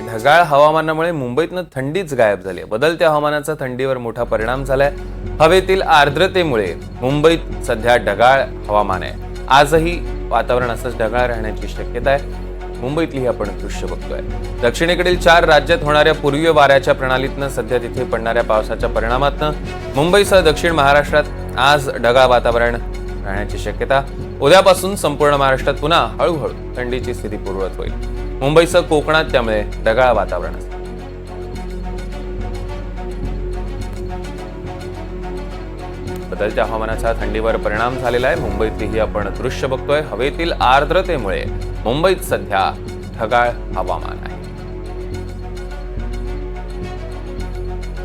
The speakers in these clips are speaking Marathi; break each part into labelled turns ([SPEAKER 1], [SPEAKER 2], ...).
[SPEAKER 1] ढगाळ हवामानामुळे मुंबईतनं थंडीच गायब झाली आहे. बदलत्या हवामानाचा थंडीवर मोठा परिणाम झालाय. हवेतील आर्द्रतेमुळे मुंबईत सध्या ढगाळ हवामान आहे. आजही वातावरण असंच ढगाळ राहण्याची शक्यता आहे. मुंबईतली आपण दृश्य बघतोय. दक्षिणेकडील चार राज्यात होणाऱ्या पूर्वीय वाऱ्याच्या प्रणालीतनं सध्या तिथे पडणाऱ्या पावसाच्या परिणामातनं मुंबईसह दक्षिण महाराष्ट्रात आज ढगाळ वातावरण राहण्याची शक्यता. उद्यापासून संपूर्ण महाराष्ट्रात पुन्हा हळूहळू थंडीची स्थिती पूर्वत होईल. मुंबईसह कोकणात त्यामुळे ढगाळ वातावरण असेल बदलत्या हवामानाचा थंडीवर परिणाम झालेला आहे. मुंबईतही आपण दृश्य बघतोय. हवेतील आर्द्रतेमुळे मुंबईत सध्या ढगाळ हवामान आहे.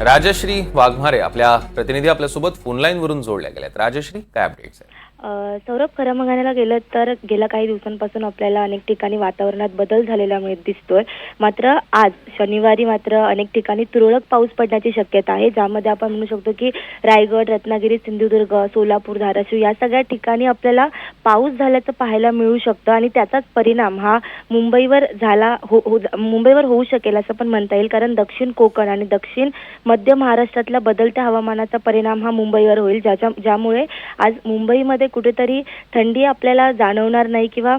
[SPEAKER 1] राजश्री वाघमारे आपल्या प्रतिनिधी आपल्यासोबत फोनलाईन वरून जोडल्या गेल्यात. राजश्री काय अपडेट्स आहेत?
[SPEAKER 2] सौरभ खरं म्हणायला गेलं तर गेल्या काही दिवसांपासून आपल्याला अनेक ठिकाणी वातावरणात बदल झालेला मिळत दिसतोय. मात्र आज शनिवारी मात्र अनेक ठिकाणी तुरळक पाऊस पडण्याची शक्यता आहे. ज्यामध्ये आपण म्हणू शकतो की रायगड रत्नागिरी सिंधुदुर्ग सोलापूर धाराशिव या सगळ्या ठिकाणी आपल्याला पाऊस झाल्याचं पाहायला मिळू शकतं आणि त्याचाच परिणाम हा मुंबईवर झाला हो हो मुंबईवर होऊ शकेल असं पण म्हणता येईल. कारण दक्षिण कोकण आणि दक्षिण मध्य महाराष्ट्रातल्या बदलत्या हवामानाचा परिणाम हा मुंबईवर होईल. ज्याच्या ज्यामुळे आज मुंबईमध्ये कुठेतरी थंडी आपल्याला जाणवणार नाही किंवा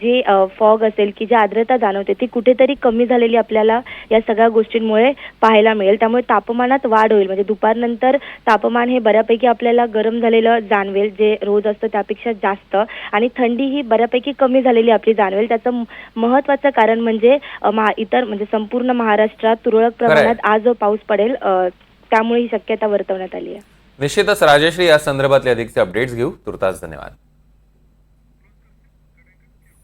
[SPEAKER 2] जे फॉग असेल की जी आर्द्रता जाणवते ती कुठेतरी कमी झालेली आपल्याला या सगळ्या गोष्टींमुळे पाहायला मिळेल. त्यामुळे तापमानात वाढ होईल. म्हणजे दुपारनंतर तापमान हे बऱ्यापैकी आपल्याला गरम झालेलं जाणवेल जे रोज असतं त्यापेक्षा जास्त. आणि थंडी ही बऱ्यापैकी कमी झालेली आपली जाणवेल. त्याचं म- महत्त्वाचं कारण म्हणजे इतर म्हणजे संपूर्ण महाराष्ट्रात तुरळक प्रमाणात आज पाऊस पडेल अ, त्यामुळे ही शक्यता वर्तवण्यात आली आहे.
[SPEAKER 1] निश्चितच राजश्री या संदर्भातले अधिकचे अपडेट्स घेऊ. तुर्तास धन्यवाद.